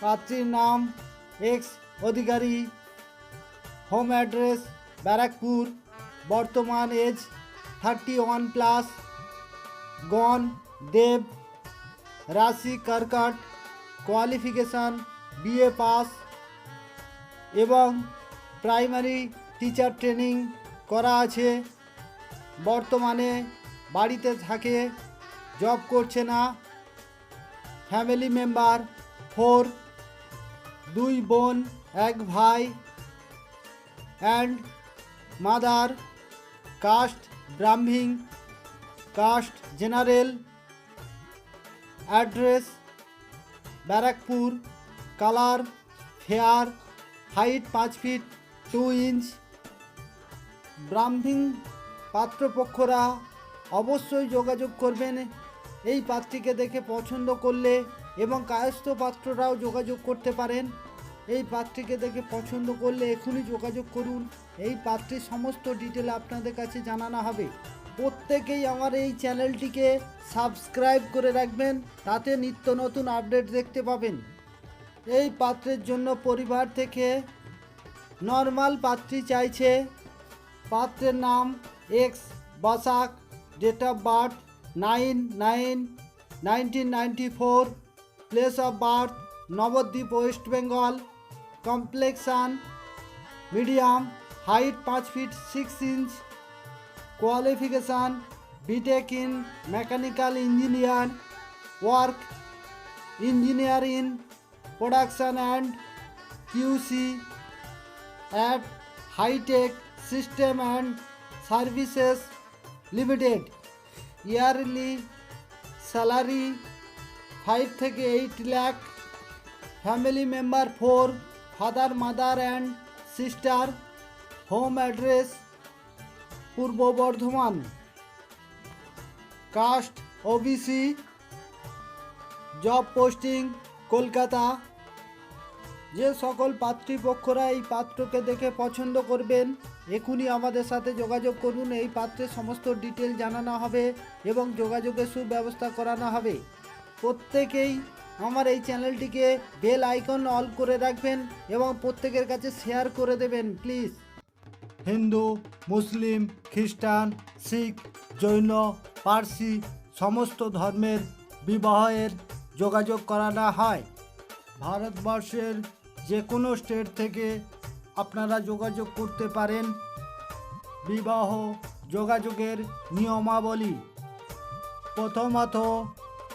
প্রার্থীর নাম X Adhikari home address Barrackpore বর্তমান এজ থার্টি ওয়ান প্লাস গণ দেব রাশি কর্কট কোয়ালিফিকেশান বিএ পাস এবং প্রাইমারি টিচার ট্রেনিং করা আছে বর্তমানে বাড়িতে থাকে জব করছে না ফ্যামিলি মেম্বার ফোর দুই বোন এক ভাই and mother caste Brahmin caste general address Barrackpore colour fair height পাঁচ ফিট টু ইঞ্চ ব্রাহ্মিং পাত্রপক্ষরা অবশ্যই যোগাযোগ করবেন এই পাত্রীকে দেখে পছন্দ করলে এবং কায়স্থ পাত্ররাও যোগাযোগ করতে পারেন এই পাত্রটিকে দেখে পছন্দ করলে এখনই যোগাযোগ করুন এই পাত্রের সমস্ত ডিটেল আপনাদের কাছে জানানো হবে প্রত্যেকেই আমার এই চ্যানেলটিকে সাবস্ক্রাইব করে রাখবেন তাতে নিত্য নতুন আপডেট দেখতে পাবেন এই পাত্রের জন্য পরিবার থেকে নর্মাল পাত্রী চাইছে পাত্রের নাম X Basak date of birth nine nine nineteen ninety four Place of birth, Navadvip, West Bengal. Complexion, medium. Height 5 feet 6 inch. Qualification, B.Tech in Mechanical Engineer. Work, Engineer in Production and QC at High-Tech System and Services Limited. Yearly salary five থেকে eight lakh family member four father mother and sister home address Purba Bardhaman caste OBC job posting Kolkata যে সকল পাত্রীপক্ষরা এই পাত্রকে দেখে পছন্দ করবেন এখনই আমাদের সাথে যোগাযোগ করুন এই পাত্রের সমস্ত ডিটেল জানানো হবে এবং যোগাযোগের সুব্যবস্থা করানো হবে প্রত্যেকেই আমার এই চ্যানেলটিকে বেল আইকন অল করে রাখবেন এবং প্রত্যেকের কাছে শেয়ার করে দেবেন প্লিজ হিন্দু মুসলিম খ্রিস্টান শিখ জৈন পার্সি সমস্ত ধর্মের বিবাহের যোগাযোগ করানো হয় ভারতবর্ষের যে কোনো স্টেট থেকে আপনারা যোগাযোগ করতে পারেন বিবাহ যোগাযোগের নিয়মাবলী প্রথমত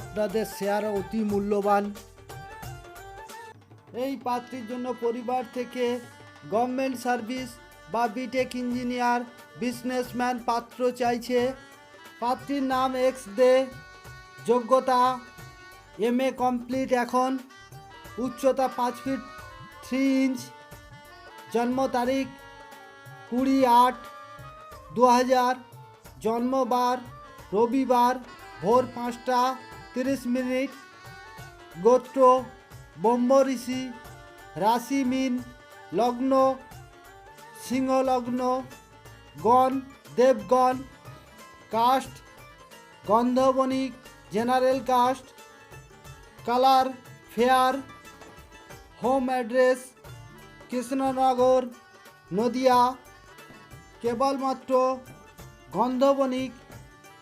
আপনাদের শেয়ার অতি মূল্যবান এই পাত্রীর জন্য পরিবার থেকে গভর্নমেন্ট সার্ভিস বা বিটেক ইঞ্জিনিয়ার বিজনেসম্যান পাত্র চাইছে পাত্রীর নাম এক্স দে যোগ্যতা এম এ কমপ্লিট এখন উচ্চতা পাঁচ ফিট থ্রি ইঞ্চ জন্ম তারিখ কুড়ি আট দু হাজার জন্মবার রবিবার ভোর পাঁচটা তিরিশ মিনিট গোত্র ঋষি রাশি মিন লগ্ন সিংহলগ্ন গণ দেবগণ caste Gandhabanik general caste colour fair home address Krishnanagar Nadia কেবলমাত্র গন্ধবণিক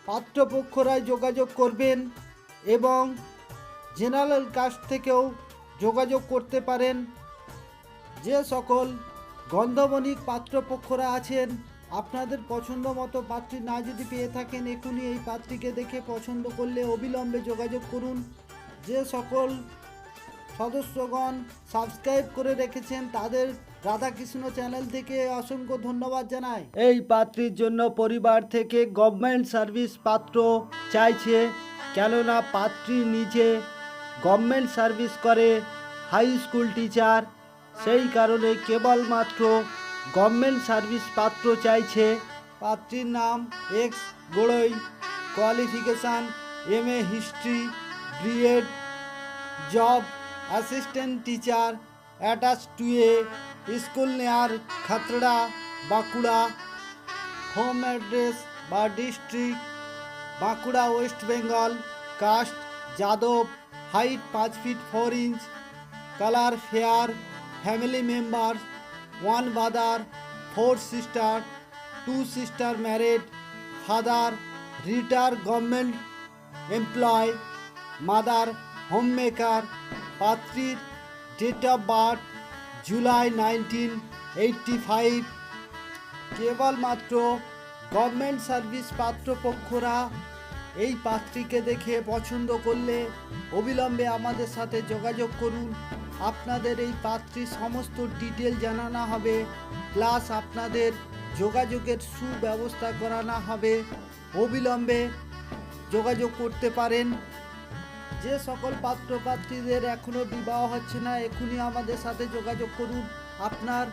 পাত্রপক্ষরাই যোগাযোগ করবেন এবং জেনারেল কাস্ট থেকেও যোগাযোগ করতে পারেন যে সকল গন্ধবণিক পাত্রপক্ষরা আছেন আপনাদের পছন্দ মতো পাত্রী না যদি পেয়ে থাকেন এখনই এই পাত্রীকে দেখে পছন্দ করলে অবিলম্বে যোগাযোগ করুন যে সকল সদস্যগণ সাবস্ক্রাইব করে রেখেছেন তাদের রাধাকৃষ্ণ চ্যানেল থেকে অসংখ্য ধন্যবাদ জানাই এই পাত্রীর জন্য পরিবার থেকে গভর্নমেন্ট সার্ভিস পাত্র চাইছে কেননা পাত্রী নিচে গভর্নমেন্ট সার্ভিস করে হাই স্কুল টিচার সেই কারণে কেবলমাত্র গভর্নমেন্ট সার্ভিস পাত্র চাইছে পাত্রীর নাম X Gorai qualification M A history BEd job assistant teacher attach to a school near Khatra Bankura home address বা district Bankura West Bengal caste Yadav height পাঁচ feet four inch colour fair family member one brother four sister two sister married father retire government employ mother home maker পাত্রীর date of birth July nineteen eighty five কেবলমাত্র government service পাত্রপক্ষরা এই পাত্রীকে দেখে পছন্দ করলে অবিলম্বে আমাদের সাথে যোগাযোগ করুন আপনাদের এই পাত্রীর সমস্ত ডিটেল জানানো হবে প্লাস আপনাদের যোগাযোগের সুব্যবস্থা করানো হবে অবিলম্বে যোগাযোগ করতে পারেন যে সকল পাত্র পাত্রীদের এখনও বিবাহ হচ্ছে না এখনই আমাদের সাথে যোগাযোগ করুন আপনার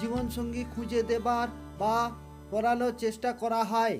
জীবনসঙ্গী খুঁজে দেবার বা করানোর চেষ্টা করা হয়